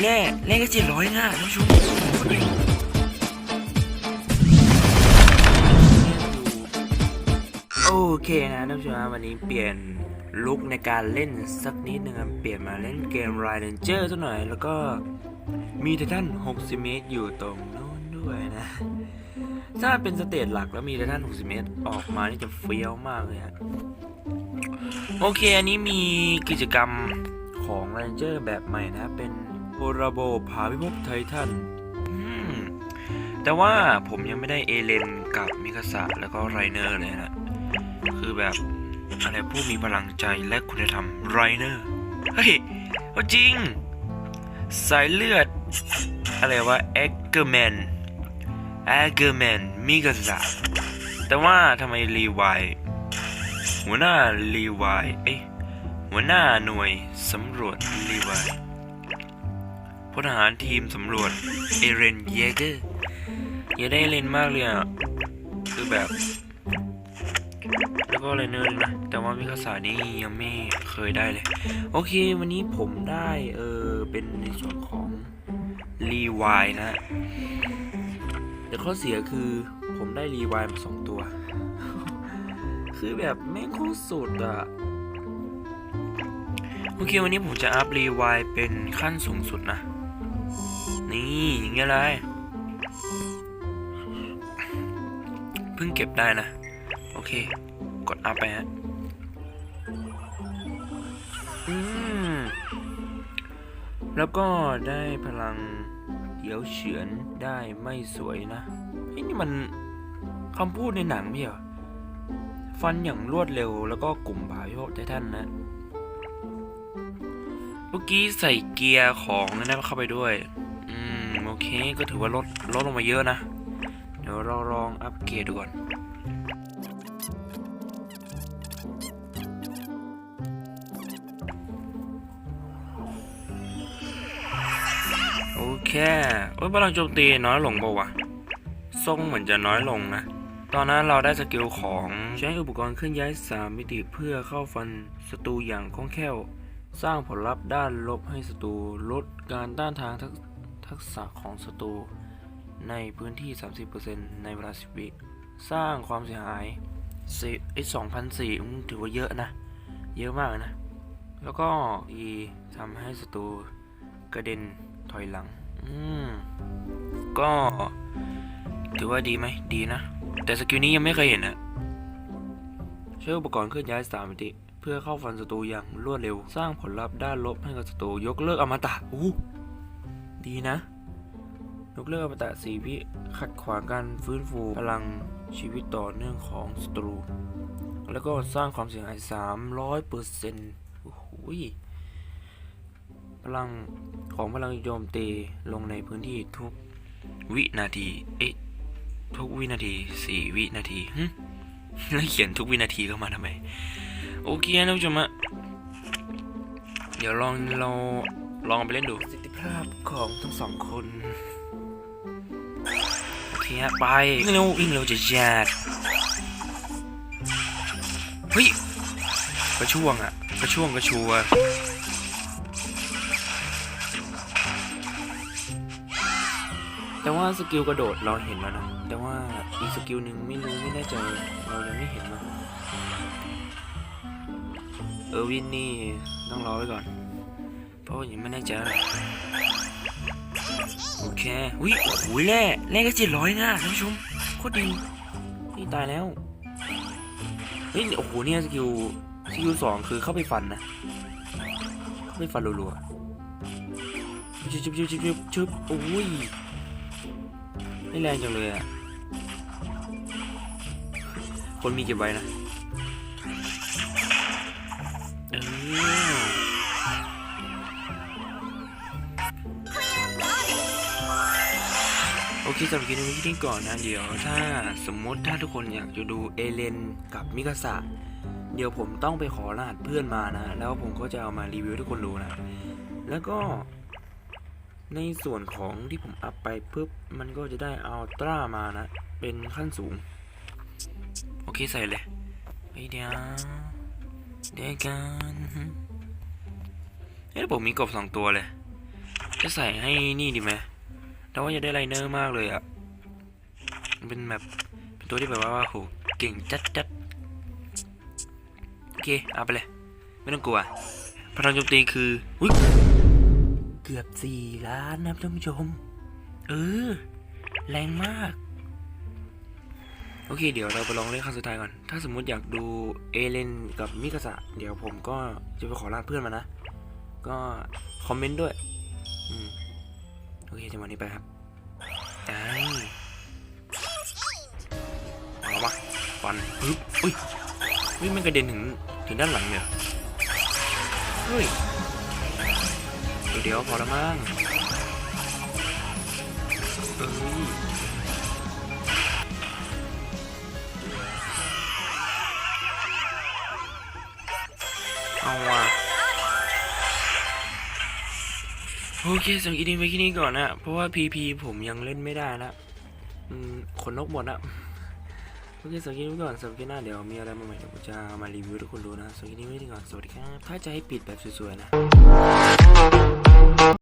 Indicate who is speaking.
Speaker 1: แร่แร่ก็เจ็ดร้อยนะท่านผู้ชมโอเคนะท่านผู้ชมครับวันนี้เปลี่ยนลุคในการเล่นสักนิดนึงเปลี่ยนมาเล่นเกม r i d e n g e r สักหน่อย แล้วก็มีไททัน60 เมตรอยู่ตรงโน้นด้วยนะ ถ้าเป็นสเตจหลักแล้วมีไททัน60 เมตร ออกมานี่จะเฟี้ยวมากเลยฮะโอเค อันนี้มีกิจกรรมของ Ranger แบบใหม่นะ เป็น โ o ราโบพาพิภพไททันแต่ว่าผมยังไม่ได้เอเลนกับมิคาสะแล้วก็ไรเนอร์เลยนะ คือแบบอะไรผู้มีพลังใจและคุณธรรมไรเนอร์ เฮ้ยว่าจริง สายเลือด อะไรวะเอ็กเกอร์แมนเอ็กเกอร์แมนมิคาสะแต่ว่าทำไมรีไวหัวหน้าลีวายเอ้ยหัวหน้าหน่วยสำรวจลีวาย พลทหารทีมสำรวจเอเรนเยเกอร์อยาได้เอเรนมากเลยอะ คือแบบ แล้วก็อะไรเนอร์ด้วยนะ แต่ว่ามิคาสานี่ยังไม่เคยได้เลย โอเค วันนี้ผมได้เออเป็นในส่วนของรีวายนะ แต่ข้อเสียคือผมได้รีวายมาสองตัว คือแบบแม่งโคตรสุดอะโอเควันนี้ผมจะอัพรีไวล์เป็นขั้นสูงสุดนะ นี่อย่างเงี้ยเลยเพิ่งเก็บได้นะ โอเค กดอัพไปฮะอืมแล้วก็ได้พลังเดี๋ยวเฉือนได้ไม่สวยนะไอ้ยนี่มันคำพูดในหนังพี่เหรอฟันอย่างรวดเร็วแล้วก็กลุ่มผาพิภพไททันนะเมื่อกี้ใส่เกียร์ของนั่นเข้าไปด้วย เคก็ถือว่าลดลดลงมาเยอะนะ เดี๋ยวเราลองอัปเกรดดูก่อนโอเคโอ้ยพลังโจมตีน้อยลงเปล่าวะทรงเหมือนจะน้อยลงนะ ตอนนั้นเราได้สกิลของใช้อุปกรณ์เคลื่อนย้ายสามมิติเพื่อเข้าฟันศัตรูอย่างคล่องแคล่ว สร้างผลลัพธ์ด้านลบให้ศัตรูลดการต้านทาน ทักษะของศัตรูในพื้นที่ 30%ในเวลา 10 วิ สร้างความเสียหายไอ้2,004อืมถือว่าเยอะนะ เยอะมากนะ แล้วก็ E ทำให้ศัตรูกระเด็นถอยหลัง อืม ก็ถือว่าดีไหม ดีนะ แต่สกิลนี้ยังไม่เคยเห็นนะใช้อุปกรณ์เคลื่อนย้ายสามมิติ เพื่อเข้าฟันศัตรูอย่างรวดเร็ว สร้างผลลัพธ์ด้านลบให้กับศัตรูยกเลิกอมตะอู้ ดีนะยกเลิกอมตะสีวิขัดขวางการฟื้นฟูพลังชีวิตต่อเนื่องของศัตรู แล้วก็สร้างความเสียหาย 300เปอร์เซ็นต์โอ้โหพลังของพลังโจมตีลงในพื้นที่ทุกวินาที เอ๊ะ ทุกวินาทีสี่วินาทีหึแล้วเขียนทุกวินาทีเข้ามาทำไม โอเคนะท่านผู้ชมอะเดี๋ยวลองเราลองไปเล่นดู ระสิทธิภาพของทั้งสองคนโอเคฮะไปอิงเร็ววิ่งเร็วจะแยดเฮ้ยกระช่วงอะกระช่วงกระชัวแต่ว่าสกิลกระโดดเราเห็นแล้วนะ แต่ว่าอีกสกิลหนึ่งไม่รู้ไม่แน่ใจเรายังไม่เห็นมาเออร์วินนี่ต้องรอไว้ก่อน เพราะว่ายังไม่แน่ใจโอเควิโอ้โหแร่แร่ก็เจ็ดร้อยนะท่านผู้ชมโคตรดีนี่ตายแล้วเฮ้ยโอ้โหเนี่ยสกิลสกิลสองคือเข้าไปฟันนะเข้าไปฟันรัวๆชึบชึบชึบชึบชึบชึบโอ้ยไม่แรงจังเลยอะคนมีเก็บไว้นะเออ โอเคสำหรับคลิปนี้ที่ก่อนนะเดี๋ยว ถ้าสมมติถ้าทุกคนอยากจะดูเอเลนกับมิกาสะเดี๋ยวผมต้องไปขอรหัสเพื่อนมานะ แล้วผมก็จะเอามารีวิวทุกคนดูนะ แล้วก็ ในส่วนของที่ผมอัพไปปุ๊บมันก็จะได้อัลตร้ามานะ เป็นขั้นสูง โอเคใส่เลยไปเดียวเดียวกันเฮ้ยผมมีกบสองตัวเลย จะใส่ให้นี่ดีไหมแต่ว่าอยากได้ไลเนอร์มากเลยอะเป็นแบบเป็นตัวที่แบบว่าโหเก่งจัดจัดๆโอเคเอาไปเลย ไม่ต้องกลัวพลังโจมตีคืออุ๊ยเกือบสี่ล้านนะท่านผู้ชม เออ แรงมาก โอเค เดี๋ยวเราไปลองเล่นครั้งสุดท้ายก่อน ถ้าสมมุติอยากดูเอเลนกับมิกาสะเดี๋ยวผมก็จะไปขอลาเพื่อนมานะ ก็คอมเมนต์ด้วย อืมโอเคจังหวะนี้ไปครับได้เอามาฟันปึ๊บอุ้ยอุ้ยมันกระเด็นถึงถึงด้านหลังเนี่ยเฮ้ยเดี๋ยวเดี๋ยวพอแล้วมั้งเอ้ยเอาว่ะ โอเคส่งอีทินไปที่นี่ก่อนนะ เพราะว่าพีพีผมยังเล่นไม่ได้นะอืมขนนกหมดนะโอเคสำหรับคลิปนี้ไปก่อนสำหรับคลิปหน้าเดี๋ยวมีอะไรมาใหม่เดี๋ยวผมจะมารีวิวให้ทุกคนดูนะสำหรับคลิปนี้ไปก่อนสวัสดีครับถ้าจะให้ปิดแบบสวยๆนะ